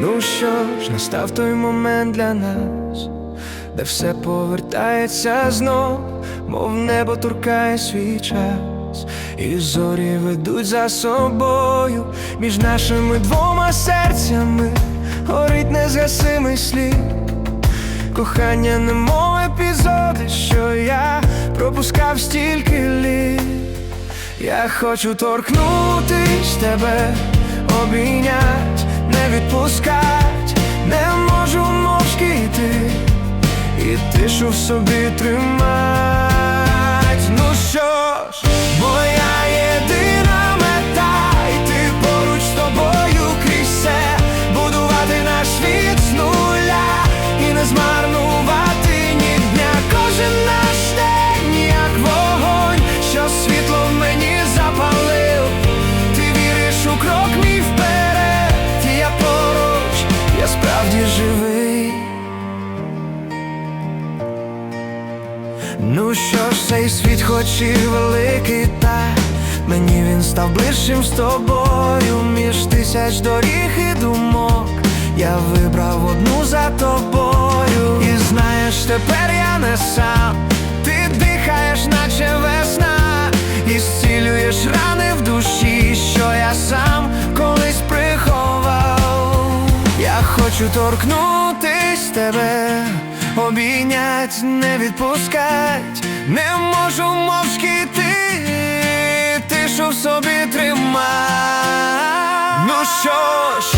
Ну що ж, настав той момент для нас, де все повертається знов, мов небо туркає свій час, і зорі ведуть за собою між нашими двома серцями горить незгасимий слід. Кохання немов епізоди, що я пропускав стільки літ. Я хочу торкнутись тебе, обійнять, не відпускать, не можу мовчки йти, і тишу в собі тримать. Ну що живий. Ну що ж, цей світ хоч і великий, та мені він став ближчим з тобою, між тисяч доріг і думок. Я вибрав одну за тобою. І знаєш, тепер я не сам. Ти дихаєш, наче весна, і зцілюєш рани хочу торкнутись тебе, обійнять, не відпускать, не можу мовчки йти, тишу в собі тримай. Ну що ж,